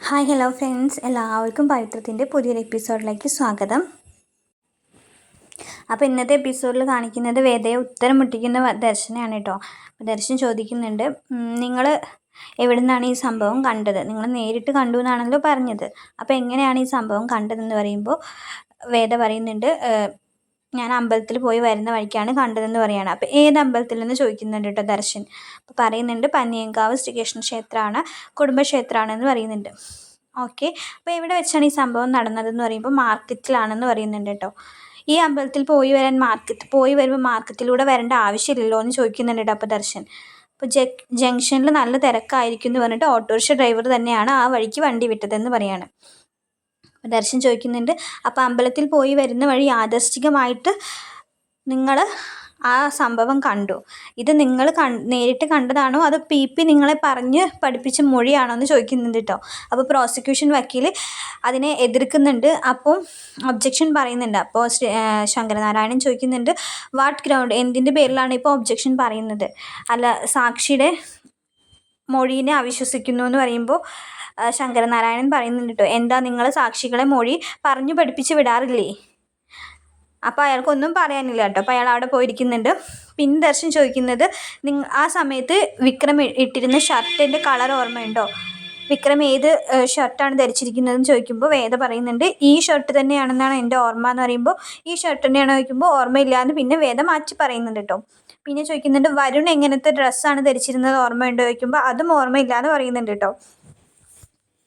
Hi hello friends എല്ലാവർക്കും പവിത്രത്തിന്റെ പുതിയൊരു എപ്പിസോഡിലേക്ക് സ്വാഗതം. അപ്പോൾ ഇന്നത്തെ എപ്പിസോഡിൽ കാണിക്കുന്നത് വേദയെ ഉത്തരം മുട്ടിക്കുന്ന ദർശനയാണ് കേട്ടോ ദർശൻ ചോദിക്കുന്നുണ്ട് നിങ്ങൾ എവിടെ നിന്നാണ് ഈ സംഭവം കണ്ടത്? നിങ്ങൾ നേരിട്ട് കണ്ടു എന്നാണല്ലോ പറഞ്ഞത്. അപ്പോൾ എങ്ങനെയാണ് ഈ സംഭവം കണ്ടതെന്ന് പറയുമ്പോൾ വേദ പറയുന്നുണ്ട് "ഏഹ്, ഞാൻ അമ്പലത്തിൽ പോയി വരുന്ന വഴിക്കാണ് കണ്ടതെന്ന് പറയുകയാണ് അപ്പോൾ ഏത് അമ്പലത്തിൽ നിന്ന് ചോദിക്കുന്നുണ്ട് കേട്ടോ ദർശൻ. അപ്പോൾ പറയുന്നുണ്ട് പന്നിയങ്കാവ് ശ്രീകൃഷ്ണ ക്ഷേത്രമാണ് കുടുംബക്ഷേത്രമാണെന്ന് പറയുന്നുണ്ട്. ഓക്കെ. അപ്പോൾ എവിടെ വെച്ചാണ് ഈ സംഭവം നടന്നതെന്ന് പറയുമ്പോൾ മാർക്കറ്റിലാണെന്ന് പറയുന്നുണ്ട് കേട്ടോ ഈ അമ്പലത്തിൽ പോയി വരാൻ മാർക്കറ്റ് പോയി വരുമ്പോൾ മാർക്കറ്റിലൂടെ വരേണ്ട ആവശ്യമില്ലല്ലോ എന്ന് ചോദിക്കുന്നുണ്ട് കേട്ടോ അപ്പോൾ ദർശൻ. അപ്പോൾ ജെ ജംഗ്ഷനിൽ നല്ല തിരക്കായിരിക്കും എന്ന് പറഞ്ഞിട്ട് ഓട്ടോറിക്ഷ ഡ്രൈവർ തന്നെയാണ് ആ വഴിക്ക് വണ്ടി വിട്ടതെന്ന് അപ്പോൾ ദർശൻ ചോദിക്കുന്നുണ്ട് അപ്പോൾ അമ്പലത്തിൽ പോയി വരുന്ന വഴി യാദർശികമായിട്ട് നിങ്ങൾ ആ സംഭവം കണ്ടു. ഇത് നിങ്ങൾ നേരിട്ട് കണ്ടതാണോ? അത് പി പി നിങ്ങളെ പറഞ്ഞ് പഠിപ്പിച്ച മൊഴിയാണോ എന്ന് ചോദിക്കുന്നുണ്ട് കേട്ടോ അപ്പോൾ പ്രോസിക്യൂഷൻ വക്കീൽ അതിനെ എതിർക്കുന്നുണ്ട്. അപ്പോൾ ഒബ്ജക്ഷൻ പറയുന്നുണ്ട്. അപ്പോൾ ശങ്കരനാരായണൻ ചോദിക്കുന്നുണ്ട് വാട്ട് ഗ്രൗണ്ട്? എന്തിന്റെ പേരിലാണ് ഇപ്പോൾ ഒബ്ജക്ഷൻ പറയുന്നത്? അല്ല സാക്ഷിയുടെ മൊഴീനെ അവിശ്വസിക്കുന്നു എന്ന് പറയുമ്പോൾ ശങ്കരനാരായണൻ പറയുന്നുണ്ട് കേട്ടോ എന്താ നിങ്ങൾ സാക്ഷികളെ മൊഴി പറഞ്ഞു പഠിപ്പിച്ച് വിടാറില്ലേ? അപ്പോൾ അയാൾക്കൊന്നും പറയാനില്ല കേട്ടോ അപ്പോൾ അയാൾ അവിടെ പോയിരിക്കുന്നുണ്ട്. പിന്നെ ദർശൻ ചോദിക്കുന്നത് നിങ്ങ ആ സമയത്ത് വിക്രം ഇട്ടിരുന്ന ഷർട്ടിന്റെ കളർ ഓർമ്മയുണ്ടോ? വിക്രം ഏത് ഷർട്ടാണ് ധരിച്ചിരിക്കുന്നതെന്ന് ചോദിക്കുമ്പോൾ വേദ പറയുന്നുണ്ട് ഈ ഷർട്ട് തന്നെയാണെന്നാണ് എന്റെ ഓർമ്മ എന്ന് പറയുമ്പോൾ ഈ ഷർട്ട് തന്നെയാണോ? ചോദിക്കുമ്പോൾ ഓർമ്മയില്ല എന്ന് പിന്നെ വേദ മാറ്റി പറയുന്നുണ്ട് കേട്ടോ. പിന്നെ ചോദിക്കുന്നുണ്ട് വരുൺ എങ്ങനത്തെ ഡ്രസ്സാണ് ധരിച്ചിരുന്നത് ഓർമ്മയുണ്ടോ ചോദിക്കുമ്പോൾ അതും ഓർമ്മയില്ലാന്ന് പറയുന്നുണ്ട് കേട്ടോ.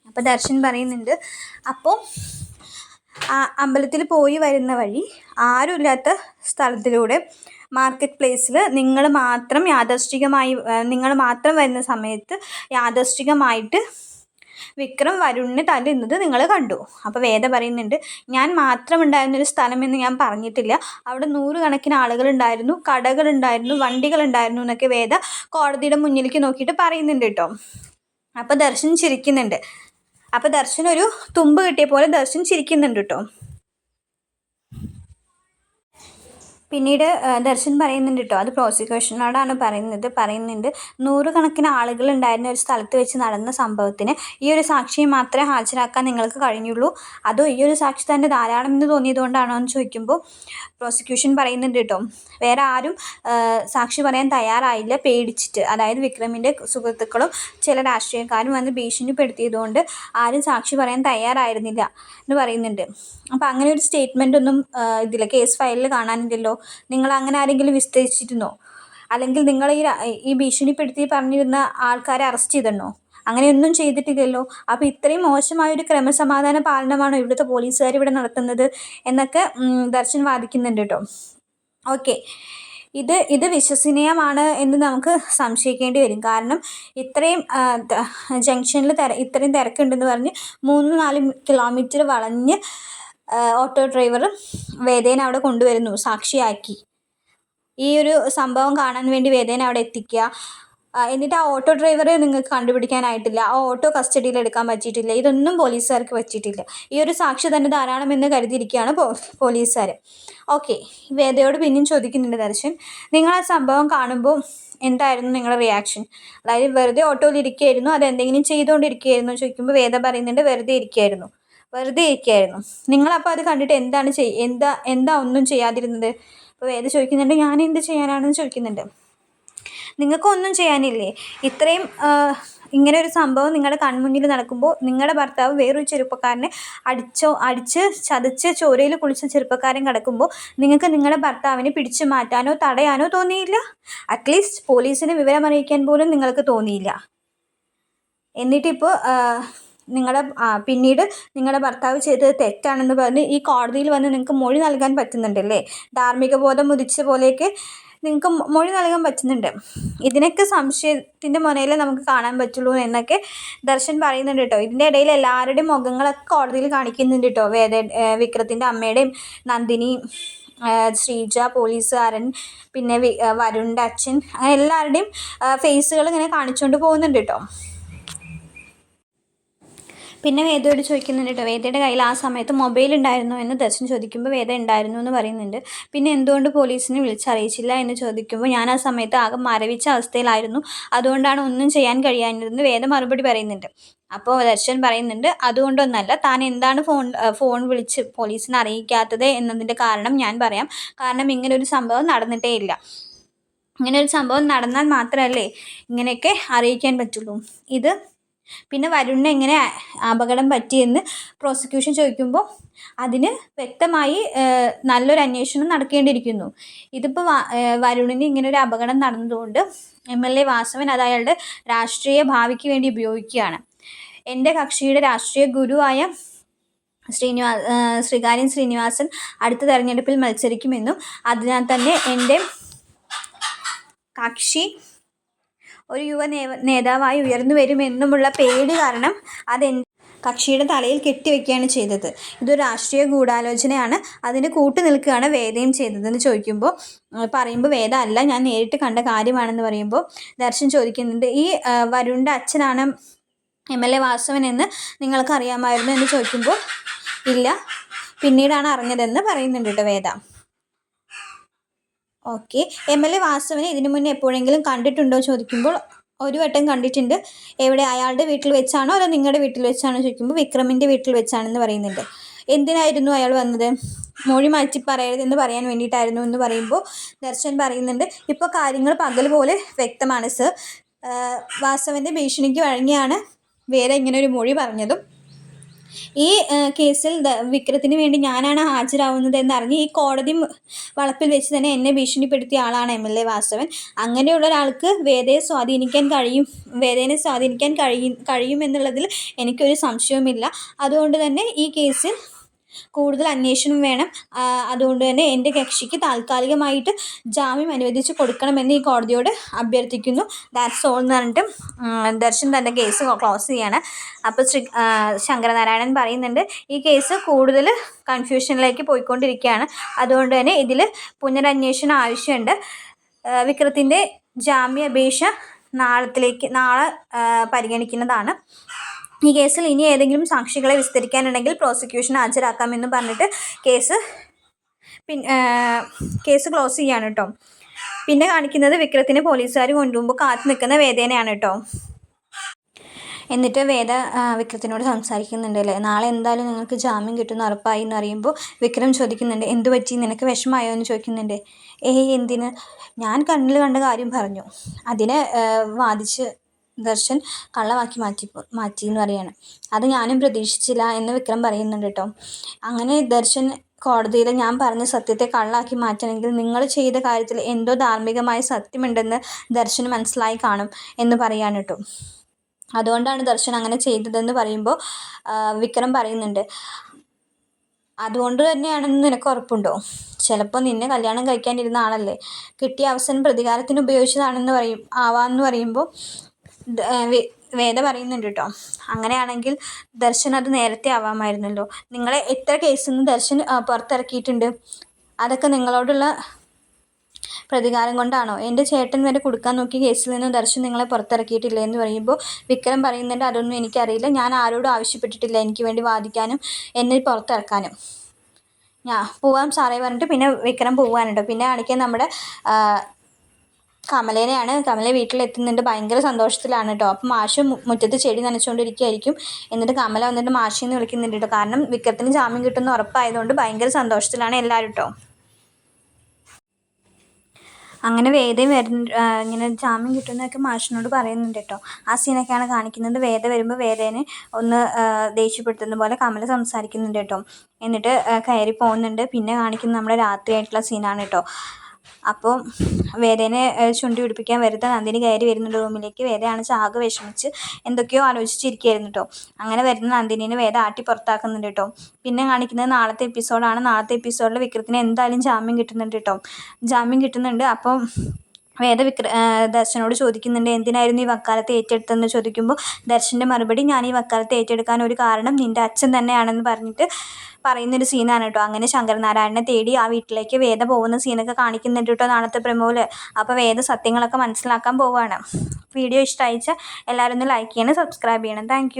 അപ്പോൾ ദർശൻ പറയുന്നുണ്ട് അപ്പോൾ അമ്പലത്തിൽ പോയി വരുന്ന വഴി ആരുമില്ലാത്ത സ്ഥലത്തിലൂടെ മാർക്കറ്റ് പ്ലേസിൽ നിങ്ങൾ മാത്രം യാദൃശ്ചികമായി നിങ്ങൾ മാത്രം വരുന്ന സമയത്ത് യാദൃശ്ചികമായിട്ട് വിക്രം വരുണിനെ തല്ലുന്നത് നിങ്ങൾ കണ്ടു. അപ്പോൾ വേദ പറയുന്നുണ്ട് ഞാൻ മാത്രം ഉണ്ടായിരുന്നൊരു സ്ഥലമെന്ന് ഞാൻ പറഞ്ഞിട്ടില്ല. അവിടെ നൂറുകണക്കിന് ആളുകളുണ്ടായിരുന്നു കടകളുണ്ടായിരുന്നു വണ്ടികളുണ്ടായിരുന്നു എന്നൊക്കെ വേദ കോടതിയുടെ മുന്നിലേക്ക് നോക്കിയിട്ട് പറയുന്നുണ്ട് കേട്ടോ. അപ്പോൾ ദർശൻ ചിരിക്കുന്നുണ്ട്. അപ്പോൾ ദർശൻ ഒരു തുമ്പ് കിട്ടിയ പോലെ ദർശൻ ചിരിക്കുന്നുണ്ട് കേട്ടോ. പിന്നീട് ദർശൻ പറയുന്നുണ്ട് കേട്ടോ അത് പ്രോസിക്യൂഷനോടാണ് പറയുന്നത്. പറയുന്നുണ്ട് നൂറുകണക്കിന് ആളുകൾ ഉണ്ടായിരുന്ന ഒരു സ്ഥലത്ത് വെച്ച് നടന്ന സംഭവത്തിന് ഈ ഒരു സാക്ഷിയെ മാത്രമേ ഹാജരാക്കാൻ നിങ്ങൾക്ക് കഴിഞ്ഞുള്ളൂ. അതോ ഈ ഒരു സാക്ഷി തന്നെ ധാരാളം എന്ന് തോന്നിയതുകൊണ്ടാണോ എന്ന് ചോദിക്കുമ്പോൾ പ്രോസിക്യൂഷൻ പറയുന്നുണ്ട് കേട്ടോ വേറെ ആരും സാക്ഷി പറയാൻ തയ്യാറായില്ല. പേടിച്ചിട്ട് അതായത് വിക്രമിന്റെ സുഹൃത്തുക്കളും ചില രാഷ്ട്രീയക്കാരും വന്ന് ഭീഷണിപ്പെടുത്തിയതുകൊണ്ട് ആരും സാക്ഷി പറയാൻ തയ്യാറായിരുന്നില്ല എന്ന് പറയുന്നുണ്ട്. അപ്പോൾ അങ്ങനെ ഒരു സ്റ്റേറ്റ്മെന്റ് ഒന്നും ഇതിൽ കേസ് ഫയലിൽ കാണാനില്ലല്ലോ. നിങ്ങൾ അങ്ങനെ ആരെങ്കിലും വിസ്തരിച്ചിരുന്നോ? അല്ലെങ്കിൽ നിങ്ങൾ ഈ ഈ ഭീഷണിപ്പെടുത്തി പറഞ്ഞിരുന്ന ആൾക്കാരെ അറസ്റ്റ് ചെയ്തിരുന്നോ? അങ്ങനെയൊന്നും ചെയ്തിട്ടില്ലല്ലോ. അപ്പോൾ ഇത്രയും മോശമായൊരു ക്രമസമാധാന പാലനമാണ് ഇവിടുത്തെ പോലീസുകാർ ഇവിടെ നടത്തുന്നത് എന്നൊക്കെ ദർശൻ വാദിക്കുന്നുണ്ട് കേട്ടോ. ഓക്കെ. ഇത് ഇത് വിശ്വസനീയമാണ് എന്ന് നമുക്ക് സംശയിക്കേണ്ടി വരും. കാരണം ഇത്രയും ജംഗ്ഷനിൽ തിര ഇത്രയും തിരക്കുണ്ടെന്ന് പറഞ്ഞ് മൂന്ന് നാല് കിലോമീറ്റർ വളഞ്ഞ് ഓട്ടോ ഡ്രൈവർ വേദേനെ അവിടെ കൊണ്ടുവരുന്നു സാക്ഷിയാക്കി. ഈ ഒരു സംഭവം കാണാൻ വേണ്ടി വേദേനെ അവിടെ എത്തിക്കുക. എന്നിട്ട് ആ ഓട്ടോ ഡ്രൈവറെ നിങ്ങൾക്ക് കണ്ടുപിടിക്കാനായിട്ടില്ല. ആ ഓട്ടോ കസ്റ്റഡിയിൽ എടുക്കാൻ പറ്റിയിട്ടില്ല. ഇതൊന്നും പോലീസുകാർക്ക് പറ്റിയിട്ടില്ല. ഈ ഒരു സാക്ഷി തന്നെ ധാരാളമെന്ന് കരുതിയിരിക്കുകയാണ് പോലീസുകാർ ഓക്കെ വേദയോട് പിന്നെയും ചോദിക്കുന്നുണ്ട് ദർശൻ. നിങ്ങൾ ആ സംഭവം കാണുമ്പോൾ എന്തായിരുന്നു നിങ്ങളുടെ റിയാക്ഷൻ അതായത് വെറുതെ ഓട്ടോയിൽ ഇരിക്കുകയായിരുന്നു അത് എന്തെങ്കിലും ചെയ്തുകൊണ്ടിരിക്കുകയായിരുന്നു ചോദിക്കുമ്പോൾ വേദ പറയുന്നുണ്ട് വെറുതെ ഇരിക്കുകയായിരുന്നു. വെറുതെ ഇരിക്കുകയായിരുന്നു നിങ്ങളപ്പോൾ അത് കണ്ടിട്ട് എന്താണ് ചെയ് എന്താ എന്താ ഒന്നും ചെയ്യാതിരുന്നത്? അപ്പോൾ വേദ ചോദിക്കുന്നുണ്ട് ഞാൻ എന്ത് ചെയ്യാനാണെന്ന് ചോദിക്കുന്നുണ്ട്. നിങ്ങൾക്കൊന്നും ചെയ്യാനില്ലേ? ഇത്രയും ഇങ്ങനെ ഒരു സംഭവം നിങ്ങളുടെ കൺമുന്നിൽ നടക്കുമ്പോൾ നിങ്ങളുടെ ഭർത്താവ് വേറൊരു ചെറുപ്പക്കാരനെ അടിച്ചോ അടിച്ച് ചതച്ച് ചോരയിൽ കുളിച്ച ചെറുപ്പക്കാരൻ കിടക്കുമ്പോൾ നിങ്ങൾക്ക് നിങ്ങളുടെ ഭർത്താവിനെ പിടിച്ചു മാറ്റാനോ തടയാനോ തോന്നിയില്ല? അറ്റ്ലീസ്റ്റ് പോലീസിന് വിവരം അറിയിക്കാൻ പോലും നിങ്ങൾക്ക് തോന്നിയില്ല. എന്നിട്ടിപ്പോൾ നിങ്ങളുടെ പിന്നീട് നിങ്ങളുടെ ഭർത്താവ് ചെയ്തത് തെറ്റാണെന്ന് പറഞ്ഞ് ഈ കോടതിയിൽ വന്ന് നിങ്ങൾക്ക് മൊഴി നൽകാൻ പറ്റുന്നുണ്ടല്ലേ ധാർമ്മിക ബോധം ഉദിച്ച പോലെയൊക്കെ നിങ്ങൾക്ക് മൊഴി നൽകാൻ പറ്റുന്നുണ്ട്. ഇതിനൊക്കെ സംശയത്തിന്റെ മുനയിൽ നമുക്ക് കാണാൻ പറ്റുള്ളൂ എന്നൊക്കെ ദർശൻ പറയുന്നുണ്ട് കേട്ടോ. ഇതിന്റെ ഇടയിൽ എല്ലാവരുടെയും മുഖങ്ങളൊക്കെ കോടതിയിൽ കാണിക്കുന്നുണ്ട് കേട്ടോ. വേദ വിക്രത്തിന്റെ അമ്മയുടെയും നന്ദിനി ഏഹ് ശ്രീജ പോലീസുകാരൻ പിന്നെ വരുണിന്റെ അച്ഛൻ അങ്ങനെ എല്ലാവരുടെയും ഫേസുകൾ ഇങ്ങനെ കാണിച്ചുകൊണ്ട് പോകുന്നുണ്ട് കേട്ടോ. പിന്നെ വേദയോട് ചോദിക്കുന്നുണ്ട് കേട്ടോ വേദയുടെ കയ്യിൽ ആ സമയത്ത് മൊബൈൽ ഉണ്ടായിരുന്നു എന്ന് ദർശൻ ചോദിക്കുമ്പോൾ വേദ ഉണ്ടായിരുന്നു എന്ന് പറയുന്നുണ്ട്. പിന്നെ എന്തുകൊണ്ട് പോലീസിനെ വിളിച്ചറിയിച്ചില്ല എന്ന് ചോദിക്കുമ്പോൾ ഞാൻ ആ സമയത്ത് ആകെ മരവിച്ച അവസ്ഥയിലായിരുന്നു. അതുകൊണ്ടാണ് ഒന്നും ചെയ്യാൻ കഴിയാഞ്ഞതെന്ന് വേദ മറുപടി പറയുന്നുണ്ട്. അപ്പോൾ ദർശൻ പറയുന്നുണ്ട് അതുകൊണ്ടൊന്നല്ല താൻ എന്താണ് ഫോൺ ഫോൺ വിളിച്ച് പോലീസിനെ അറിയിക്കാത്തത് എന്നതിന്റെ കാരണം ഞാൻ പറയാം. കാരണം ഇങ്ങനെ ഒരു സംഭവം നടന്നിട്ടേ ഇല്ല. ഇങ്ങനെ ഒരു സംഭവം നടന്നാൽ മാത്രമല്ലേ ഇങ്ങനെയൊക്കെ അറിയിക്കാൻ പറ്റുള്ളൂ. ഇത് പിന്നെ വരുണിന് എങ്ങനെ അപകടം പറ്റിയെന്ന് പ്രോസിക്യൂഷൻ ചോദിക്കുമ്പോൾ അതിന് വ്യക്തമായി നല്ലൊരു അന്വേഷണം നടക്കേണ്ടിയിരിക്കുന്നു. ഇതിപ്പോൾ വരുണിന് ഇങ്ങനെ ഒരു അപകടം നടന്നതുകൊണ്ട് എം എൽ എ വാസവൻ അത് അയാളുടെ രാഷ്ട്രീയ ഭാവിക്ക് വേണ്ടി ഉപയോഗിക്കുകയാണ്. എന്റെ കക്ഷിയുടെ രാഷ്ട്രീയ ഗുരുവായ ശ്രീനിവാ ശ്രീകാര്യൻ ശ്രീനിവാസൻ അടുത്ത തെരഞ്ഞെടുപ്പിൽ മത്സരിക്കുമെന്നും അതിനാൽ തന്നെ എന്റെ കക്ഷി ഒരു യുവ നേതാവായി ഉയർന്നു വരുമെന്നുമുള്ള പേടി കാരണം അതെ കക്ഷിയുടെ തലയിൽ കെട്ടിവെക്കുകയാണ് ചെയ്തത്. ഇതൊരു രാഷ്ട്രീയ ഗൂഢാലോചനയാണ്. അതിന് കൂട്ടു നിൽക്കുകയാണ് വേദയും ചെയ്തതെന്ന് ചോദിക്കുമ്പോൾ പറയുമ്പോൾ വേദ അല്ല ഞാൻ നേരിട്ട് കണ്ട കാര്യമാണെന്ന് പറയുമ്പോൾ ദർശൻ ചോദിക്കുന്നുണ്ട് ഈ വരുണിന്റെ അച്ഛനാണ് എം എൽ എ വാസവൻ എന്ന് നിങ്ങൾക്ക് അറിയാമായിരുന്നു എന്ന് ചോദിക്കുമ്പോൾ ഇല്ല പിന്നീടാണ് അറിഞ്ഞതെന്ന് പറയുന്നുണ്ട് കേട്ടോ Veda. Okay M L A വാസുവിനെ ഇതിനു മുന്നേ എപ്പോഴെങ്കിലും കണ്ടിട്ടുണ്ടോ ചോദിക്കുമ്പോൾ ഒരു വട്ടം കണ്ടിട്ടുണ്ട്. എവിടെ അയാളുടെ വീട്ടിൽ വെച്ചാണോ അതോ നിങ്ങളുടെ വീട്ടിൽ വെച്ചാണോ ചോദിക്കുമ്പോൾ വിക്രമിന്റെ വീട്ടിൽ വെച്ചാണെന്ന് പറയുന്നുണ്ട്. എന്തിനായിരുന്നു അയാൾ വന്നത്? മൊഴി മാറ്റി പറയരുതെന്ന് പറയാൻ വേണ്ടിയിട്ടായിരുന്നു എന്ന് പറയുമ്പോൾ ദർശൻ പറയുന്നുണ്ട്. ഇപ്പോൾ കാര്യങ്ങൾ പകൽ പോലെ വ്യക്തമാണ് സർ വാസവന്റെ ഭീഷണിക്ക് വഴങ്ങിയാണ് വേറെ ഇങ്ങനെ ഒരു മൊഴി പറഞ്ഞതും. ഈ കേസിൽ വിക്രത്തിന് വേണ്ടി ഞാനാണ് ഹാജരാവുന്നത് എന്നറിഞ്ഞ് ഈ കോടതി വളപ്പിൽ വെച്ച് തന്നെ എന്നെ ഭീഷണിപ്പെടുത്തിയ ആളാണ് എം എൽ എ വാസവൻ. അങ്ങനെയുള്ള ഒരാൾക്ക് വേദയെ സ്വാധീനിക്കാൻ കഴിയും വേദനെ സ്വാധീനിക്കാൻ കഴിയും കഴിയുമെന്നുള്ളതിൽ എനിക്കൊരു സംശയവുമില്ല. അതുകൊണ്ട് തന്നെ ഈ കേസിൽ കൂടുതൽ അന്വേഷണം വേണം. അതുകൊണ്ട് തന്നെ എന്റെ കക്ഷിക്ക് താൽക്കാലികമായിട്ട് ജാമ്യം അനുവദിച്ച് കൊടുക്കണമെന്ന് ഈ കോടതിയോട് അഭ്യർത്ഥിക്കുന്നു. ദാറ്റ്സ് ഓൾ എന്ന് പറഞ്ഞിട്ട് ദർശൻ തന്റെ കേസ് ക്ലോസ് ചെയ്യാണ്. അപ്പോൾ ശ്രീ ശങ്കരനാരായണൻ പറയുന്നുണ്ട് ഈ കേസ് കൂടുതൽ കൺഫ്യൂഷനിലേക്ക് പോയിക്കൊണ്ടിരിക്കുകയാണ്. അതുകൊണ്ട് തന്നെ ഇതിൽ പുനരന്വേഷണം ആവശ്യമുണ്ട്. വിക്രത്തിന്റെ ജാമ്യാപേക്ഷ നാളത്തിലേക്ക് നാളെ പരിഗണിക്കുന്നതാണ്. ഈ കേസിൽ ഇനി ഏതെങ്കിലും സാക്ഷികളെ വിസ്തരിക്കാനുണ്ടെങ്കിൽ പ്രോസിക്യൂഷൻ ഹാജരാക്കാമെന്ന് പറഞ്ഞിട്ട് കേസ് പിന്നെ കേസ് ക്ലോസ് ചെയ്യാണ് കേട്ടോ പിന്നെ കാണിക്കുന്നത് വിക്രത്തിനെ പോലീസുകാർ കൊണ്ടുപോകുമ്പോൾ കാത്തു നിൽക്കുന്ന വേദനയാണ് കേട്ടോ എന്നിട്ട് വേദ വിക്രത്തിനോട് സംസാരിക്കുന്നുണ്ട് അല്ലേ? നാളെ എന്തായാലും നിങ്ങൾക്ക് ജാമ്യം കിട്ടുന്ന ഉറപ്പായി എന്ന് അറിയുമ്പോൾ വിക്രം ചോദിക്കുന്നുണ്ട് എന്ത് പറ്റി? നിനക്ക് വിഷമമായോ എന്ന് ചോദിക്കുന്നുണ്ട്. ഏയ് എന്തിന്? ഞാൻ കണ്ണിൽ കണ്ട കാര്യം പറഞ്ഞു. അതിനെ വാദിച്ച് ദർശൻ കള്ളമാക്കി മാറ്റി മാറ്റി എന്ന് പറയാണ്. അത് ഞാനും പ്രതീക്ഷിച്ചില്ല എന്ന് വിക്രം പറയുന്നുണ്ട് കേട്ടോ. അങ്ങനെ ദർശൻ കോടതിയിൽ ഞാൻ പറഞ്ഞ സത്യത്തെ കള്ളാക്കി മാറ്റണമെങ്കിൽ നിങ്ങൾ ചെയ്ത കാര്യത്തിൽ എന്തോ ധാർമ്മികമായ സത്യമുണ്ടെന്ന് ദർശന് മനസ്സിലായി കാണും എന്ന് പറയാണ് കേട്ടോ. അതുകൊണ്ടാണ് ദർശൻ അങ്ങനെ ചെയ്തതെന്ന് പറയുമ്പോൾ വിക്രം പറയുന്നുണ്ട്. അതുകൊണ്ട് തന്നെയാണെന്ന് നിനക്ക് ഉറപ്പുണ്ടോ? ചിലപ്പോൾ നിന്നെ കല്യാണം കഴിക്കാനിരുന്ന ആളല്ലേ? കിട്ടിയ അവസരം പ്രതികാരത്തിന് ഉപയോഗിച്ചതാണെന്ന് പറയും ആവാമെന്ന് പറയുമ്പോൾ വേദ പറയുന്നുണ്ട് കേട്ടോ അങ്ങനെയാണെങ്കിൽ ദർശൻ അത് നേരത്തെ ആവാമായിരുന്നല്ലോ. നിങ്ങളെ എത്ര കേസിൽ നിന്ന് ദർശൻ പുറത്തിറക്കിയിട്ടുണ്ട്? അതൊക്കെ നിങ്ങളോടുള്ള പ്രതികാരം കൊണ്ടാണോ? എന്റെ ചേട്ടൻ വരെ കൊടുക്കാൻ നോക്കി കേസിൽ നിന്ന് ദർശൻ നിങ്ങളെ പുറത്തിറക്കിയിട്ടില്ല എന്ന് പറയുമ്പോൾ വിക്രം പറയുന്നുണ്ട് അതൊന്നും എനിക്കറിയില്ല. ഞാൻ ആരോടും ആവശ്യപ്പെട്ടിട്ടില്ല. എനിക്ക് വേണ്ടി വാദിക്കാനും എന്നെ പുറത്തിറക്കാനും. ഞാൻ പോവാം സാറേ പറഞ്ഞിട്ട് പിന്നെ വിക്രം പോവാനുണ്ടോ. പിന്നെ കാണിക്കാൻ നമ്മുടെ കമലേനെയാണ് കമല വീട്ടിലെത്തുന്നുണ്ട്. ഭയങ്കര സന്തോഷത്തിലാണ് കേട്ടോ അപ്പം മാഷ് മുറ്റത്ത് ചെടി നനച്ചുകൊണ്ടിരിക്കുകയായിരിക്കും എന്നിട്ട് കമല വന്നിട്ട് മാഷിന്ന് വിളിക്കുന്നുണ്ട് കേട്ടോ കാരണം വിക്രത്തിന് ജാമ്യം കിട്ടുന്ന ഉറപ്പായതുകൊണ്ട് ഭയങ്കര സന്തോഷത്തിലാണ് എല്ലാവരും കേട്ടോ അങ്ങനെ വേദയും വരുന്ന ഇങ്ങനെ ജാമ്യം കിട്ടുന്നതൊക്കെ മാഷിനോട് പറയുന്നുണ്ട് കേട്ടോ ആ സീനൊക്കെയാണ് കാണിക്കുന്നത്. വേദ വരുമ്പോൾ വേദേനെ ഒന്ന് ദേഷ്യപ്പെടുത്തുന്ന പോലെ കമല സംസാരിക്കുന്നുണ്ട് കേട്ടോ എന്നിട്ട് കയറി പോകുന്നുണ്ട്. പിന്നെ കാണിക്കുന്നത് നമ്മുടെ രാത്രിയായിട്ടുള്ള സീനാണ് കേട്ടോ അപ്പോൾ വേദേനെ ചുണ്ടി പിടിപ്പിക്കാൻ വരുത്ത നന്ദിനി കയറി വരുന്നുണ്ട് റൂമിലേക്ക്. വേദയാണ് ആകെ വിഷമിച്ച് എന്തൊക്കെയോ ആലോചിച്ചിരിക്കുകയായിരുന്നു കേട്ടോ അങ്ങനെ വരുന്ന നന്ദിനിനെ വേദ ആട്ടി പുറത്താക്കുന്നുണ്ട് കേട്ടോ പിന്നെ കാണിക്കുന്നത് നാളത്തെ എപ്പിസോഡാണ് നാളത്തെ എപ്പിസോഡിൽ വിക്രത്തിന് എന്തായാലും ജാമ്യം കിട്ടുന്നുണ്ട് കേട്ടോ ജാമ്യം കിട്ടുന്നുണ്ട്. അപ്പോൾ വേദ വിക്ര ദർശനോട് ചോദിക്കുന്നുണ്ട് എന്തിനായിരുന്നു ഈ വക്കാലത്ത് ഏറ്റെടുത്തതെന്ന്? ചോദിക്കുമ്പോൾ ദർശന്റെ മറുപടി ഞാൻ ഈ വക്കാലത്ത് ഏറ്റെടുക്കാൻ ഒരു കാരണം നിന്റെ അച്ഛൻ തന്നെയാണെന്ന് പറഞ്ഞിട്ട് പറയുന്നൊരു സീനാണ് കേട്ടോ അങ്ങനെ ശങ്കരനാരായണനെ തേടി ആ വീട്ടിലേക്ക് വേദ പോകുന്ന സീനൊക്കെ കാണിക്കുന്നുണ്ട് കേട്ടോ നാളത്തെ പ്രമോൽ. അപ്പോൾ വേദ സത്യങ്ങളൊക്കെ മനസ്സിലാക്കാൻ പോവുകയാണ് വീഡിയോ ഇഷ്ടമായിച്ചാൽ എല്ലാവരും ഒന്ന് ലൈക്ക് ചെയ്യണം സബ്സ്ക്രൈബ് ചെയ്യണം. താങ്ക്